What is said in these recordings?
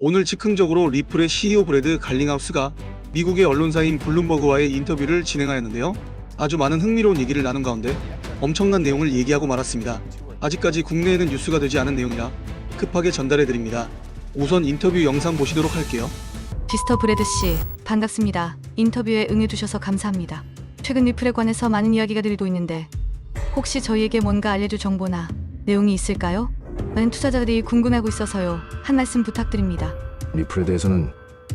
오늘 즉흥적으로 리플의 CEO 브래드 갈링하우스가 미국의 언론사인 블룸버그와의 인터뷰를 진행하였는데요. 아주 많은 흥미로운 얘기를 나눈 가운데 엄청난 내용을 얘기하고 말았습니다. 아직까지 국내에는 뉴스가 되지 않은 내용이라 급하게 전달해 드립니다. 우선 인터뷰 영상 보시도록 할게요. 디스터 브래드 씨, 반갑습니다. 인터뷰에 응해주셔서 감사합니다. 최근 리플에 관해서 많은 이야기가 들리고 있는데 혹시 저희에게 뭔가 알려줄 정보나 내용이 있을까요? 많은 투자자들이 궁금해하고 있어서요. 한 말씀 부탁드립니다. 리플에 대해서는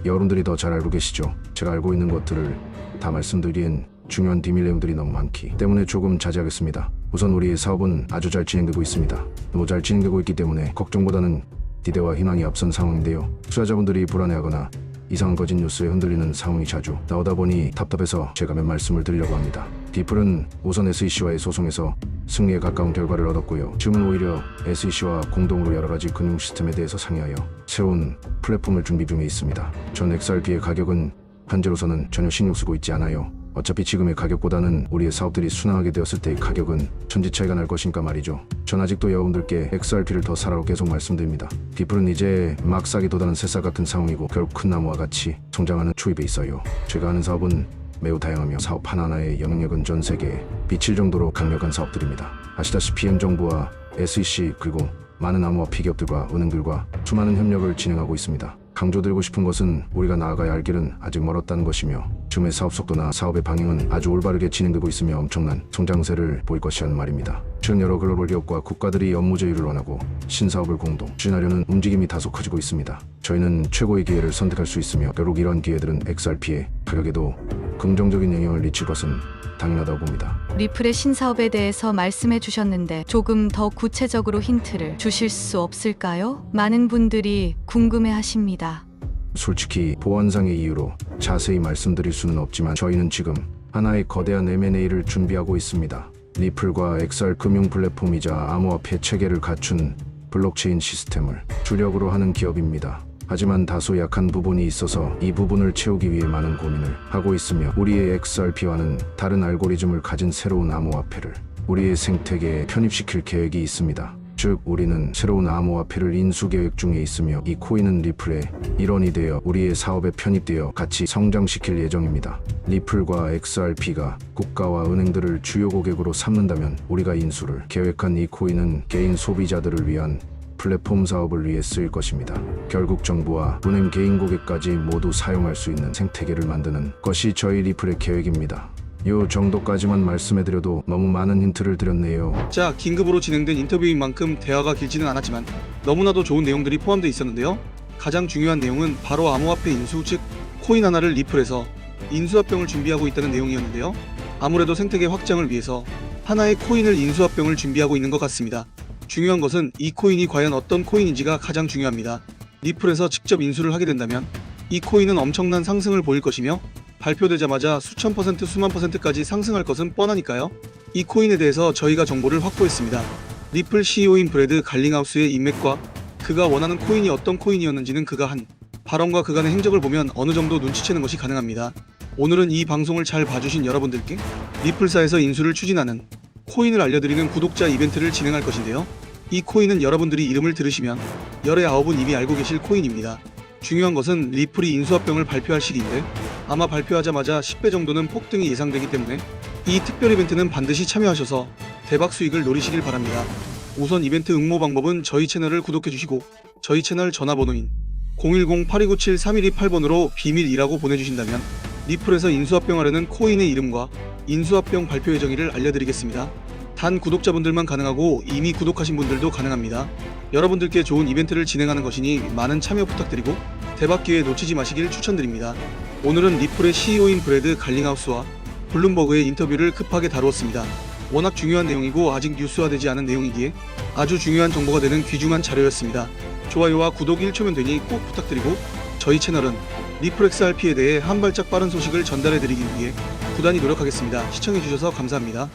여러분들이 더 잘 알고 계시죠. 제가 알고 있는 것들을 다 말씀드리기엔 중요한 비밀 내용들이 너무 많기 때문에 조금 자제하겠습니다. 우선 우리의 사업은 아주 잘 진행되고 있습니다. 너무 잘 진행되고 있기 때문에 걱정보다는 기대와 희망이 앞선 상황인데요. 투자자분들이 불안해하거나 이상한 거짓 뉴스에 흔들리는 상황이 자주 나오다 보니 답답해서 제가 몇 말씀을 드리려고 합니다. 디플은 우선 SEC와의 소송에서 승리에 가까운 결과를 얻었고요. 지금은 오히려 SEC와 공동으로 여러 가지 금융 시스템에 대해서 상의하여 새로운 플랫폼을 준비 중에 있습니다. 전 XRP의 가격은 현재로서는 전혀 신경 쓰고 있지 않아요. 어차피 지금의 가격보다는 우리의 사업들이 순항하게 되었을 때의 가격은 천지 차이가 날 것이니까 말이죠. 전 아직도 여러분들께 XRP를 더 사라고 계속 말씀드립니다. 디플은 이제 막 싹이 돋아는 새싹 같은 상황이고 결국 큰 나무와 같이 성장하는 초입에 있어요. 제가 하는 사업은 매우 다양하며 사업 하나하나의 영향력은 전 세계에 미칠 정도로 강력한 사업들입니다. 아시다시피 M정부와 SEC 그리고 많은 암호화 피기업들과 은행들과 수많은 협력을 진행하고 있습니다. 강조드리고 싶은 것은 우리가 나아가야 할 길은 아직 멀었다는 것이며 지금의 사업 속도나 사업의 방향은 아주 올바르게 진행되고 있으며 엄청난 성장세를 보일 것이라는 말입니다. 최근 여러 글로벌 기업과 국가들이 업무 제휴를 원하고 신사업을 공동 추진하려는 움직임이 다소 커지고 있습니다. 저희는 최고의 기회를 선택할 수 있으며 결국 이런 기회들은 XRP의 가격에도 긍정적인 영향을 미칠 것은 당연하다고 봅니다. 리플의 신사업에 대해서 말씀해 주셨는데 조금 더 구체적으로 힌트를 주실 수 없을까요? 많은 분들이 궁금해 하십니다. 솔직히 보안상의 이유로 자세히 말씀드릴 수는 없지만 저희는 지금 하나의 거대한 M&A를 준비하고 있습니다. 리플과 XR 금융 플랫폼이자 암호화폐 체계를 갖춘 블록체인 시스템을 주력으로 하는 기업입니다. 하지만 다소 약한 부분이 있어서 이 부분을 채우기 위해 많은 고민을 하고 있으며 우리의 XRP와는 다른 알고리즘을 가진 새로운 암호화폐를 우리의 생태계에 편입시킬 계획이 있습니다. 즉 우리는 새로운 암호화폐를 인수 계획 중에 있으며 이 코인은 리플의 일원이 되어 우리의 사업에 편입되어 같이 성장시킬 예정입니다. 리플과 XRP가 국가와 은행들을 주요 고객으로 삼는다면 우리가 인수를 계획한 이 코인은 개인 소비자들을 위한 플랫폼 사업을 위해 쓰일 것입니다. 결국 정부와 은행 개인 고객까지 모두 사용할 수 있는 생태계를 만드는 것이 저희 리플의 계획입니다. 요 정도까지만 말씀해드려도 너무 많은 힌트를 드렸네요. 자, 긴급으로 진행된 인터뷰인 만큼 대화가 길지는 않았지만 너무나도 좋은 내용들이 포함되어 있었는데요. 가장 중요한 내용은 바로 암호화폐 인수 즉 코인 하나를 리플해서 인수합병을 준비하고 있다는 내용이었는데요. 아무래도 생태계 확장을 위해서 하나의 코인을 인수합병을 준비하고 있는 것 같습니다. 중요한 것은 이 코인이 과연 어떤 코인인지가 가장 중요합니다. 리플에서 직접 인수를 하게 된다면 이 코인은 엄청난 상승을 보일 것이며 발표되자마자 수천 퍼센트 수만 퍼센트까지 상승할 것은 뻔하니까요. 이 코인에 대해서 저희가 정보를 확보했습니다. 리플 CEO인 브래드 갈링하우스의 인맥과 그가 원하는 코인이 어떤 코인이었는지는 그가 한 발언과 그간의 행적을 보면 어느 정도 눈치채는 것이 가능합니다. 오늘은 이 방송을 잘 봐주신 여러분들께 리플사에서 인수를 추진하는 코인을 알려드리는 구독자 이벤트를 진행할 것인데요. 이 코인은 여러분들이 이름을 들으시면 열의 아홉은 이미 알고 계실 코인입니다. 중요한 것은 리플이 인수합병을 발표할 시기인데 아마 발표하자마자 10배 정도는 폭등이 예상되기 때문에 이 특별 이벤트는 반드시 참여하셔서 대박 수익을 노리시길 바랍니다. 우선 이벤트 응모 방법은 저희 채널을 구독해 주시고 저희 채널 전화번호인 010-8297-3128번으로 비밀이라고 보내주신다면 리플에서 인수합병하려는 코인의 이름과 인수합병 발표 예정일을 알려드리겠습니다. 단 구독자분들만 가능하고 이미 구독하신 분들도 가능합니다. 여러분들께 좋은 이벤트를 진행하는 것이니 많은 참여 부탁드리고 대박 기회 놓치지 마시길 추천드립니다. 오늘은 리플의 CEO인 브래드 갈링하우스와 블룸버그의 인터뷰를 급하게 다루었습니다. 워낙 중요한 내용이고 아직 뉴스화되지 않은 내용이기에 아주 중요한 정보가 되는 귀중한 자료였습니다. 좋아요와 구독 1초면 되니 꼭 부탁드리고 저희 채널은 리플 XRP에 대해 한 발짝 빠른 소식을 전달해 드리기 위해 부단히 노력하겠습니다. 시청해 주셔서 감사합니다.